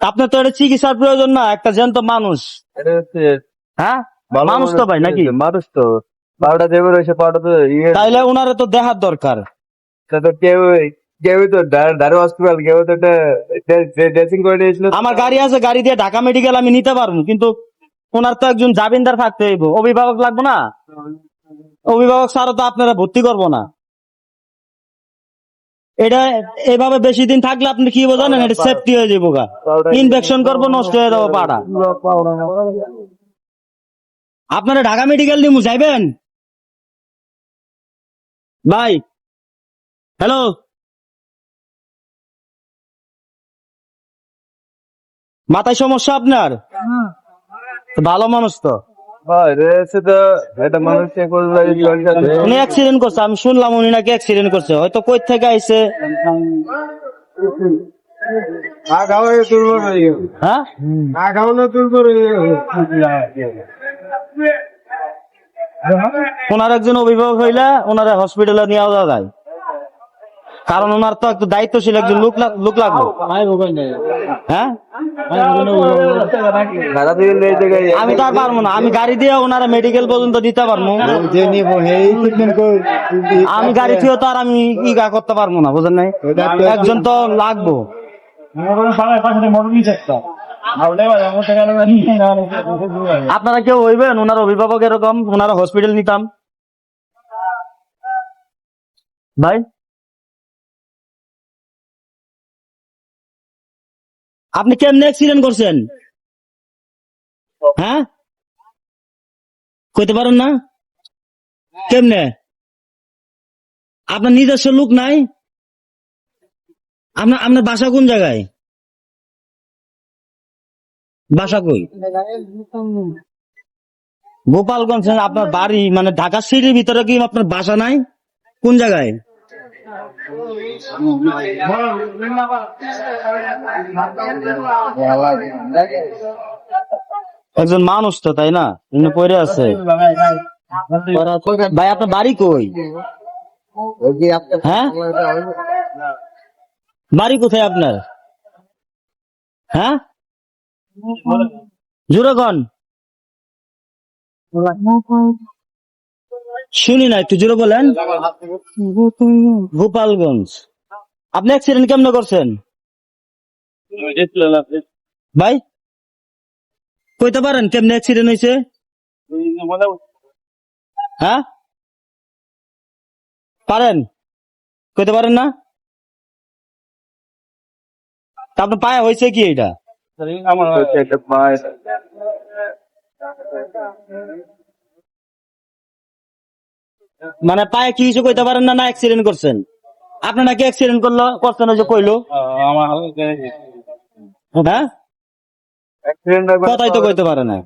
আপনার তো এটা চিকিৎসার প্রয়োজন না একটা জ্যান্ত মানুষ। হ্যাঁ? মানুষ তো ভাই নাকি? মানুষ তো। দেবে রয়েছে তো ইয়ে তাইলে ওনারে তো দেখার দরকার। তো কেউ কেউ তো ধারে হসপিটাল কেউ তো ড্রেসিং করে নিয়েছিল আমার গাড়ি আছে গাড়ি দিয়ে ঢাকা মেডিকেল আমি নিতে পারব কিন্তু ওনার তো একজন জামিনদার থাকতে হইব। অভিভাবক লাগবে না? অভিভাবক ছাড়া তো আপনারা ভর্তি করব না। এটা এভাবে বেশি দিন থাকলে আপনি কি বোঝানেন এটা সেফটি হয়ে যাব গা। ইনফেকশন করব নষ্ট হয়ে যাব পাড়া। আপনারা ঢাকা মেডিকেল নিমু যাইবেন? ভাই হ্যালো? মাথায় সমস্যা আপনার? ভালো মানুষ তো। উনি অ্যাক্সিডেন্ট করছে আমি শুনলাম উনি নাকি অ্যাক্সিডেন্ট করছে। হয়তো কই থেকে আইছে? হয়ে? ওনার একজন অভিভাবক হইলে ওনারা হসপিটালে নিয়ে যাওয়া যায়। কারণ ওনার তো একটু দায়িত্বশীল একজন লোক লোক লাগবে। হ্যাঁ? আমি তো আর পারব না। আমি গাড়ি দিয়ে ওনারা মেডিকেল পর্যন্ত দিতে পারব। আমি গাড়ি থেকে তো আর আমি ই গা করতে পারব না বুঝেন নাই? একজন তো লাগবো। আপনারা কেউ হইবেন? ওনার অভিভাবক এরকম, ওনারা হসপিটাল নিতাম। ভাই? আপনি কেমনে অ্যাক্সিডেন্ট করছেন? হ্যাঁ? কইতে পারেন না? কেমনে? আপনার নিজস্ব লোক নাই? আপনার আপনার বাসা কোন জায়গায়? বাসা কই? গোপালগঞ্জ আপনার বাড়ি মানে ঢাকা সিটির ভিতরে কি আপনার বাসা নাই? কোন জায়গায়? একজন মানুষ তো, তাই না? এমনি পড়ে আছে। ভাই, আপনার বাড়ি কই? হ্যাঁ? বাড়ি কোথায় আপনার? হ্যাঁ? জুরগন শুনি না একটু জোরে বলেন। গোপালগঞ্জ। আপনি অ্যাক্সিডেন্ট কেমনে করছেন? ভাই কইতে পারেন কেমনে অ্যাক্সিডেন্ট হয়েছে হ্যাঁ পারেন। কইতে পারেন না? তা আপনার পায়ে হয়েছে কি এটা একটা মায়ের মানে পায়ে কি কিছু কইতে পারেন না না অ্যাক্সিডেন্ট করছেন? আপনি নাকি অ্যাক্সিডেন্ট করল করছেন ওই যে কইলো? হ্যাঁ? কথাই তো কইতে পারে না।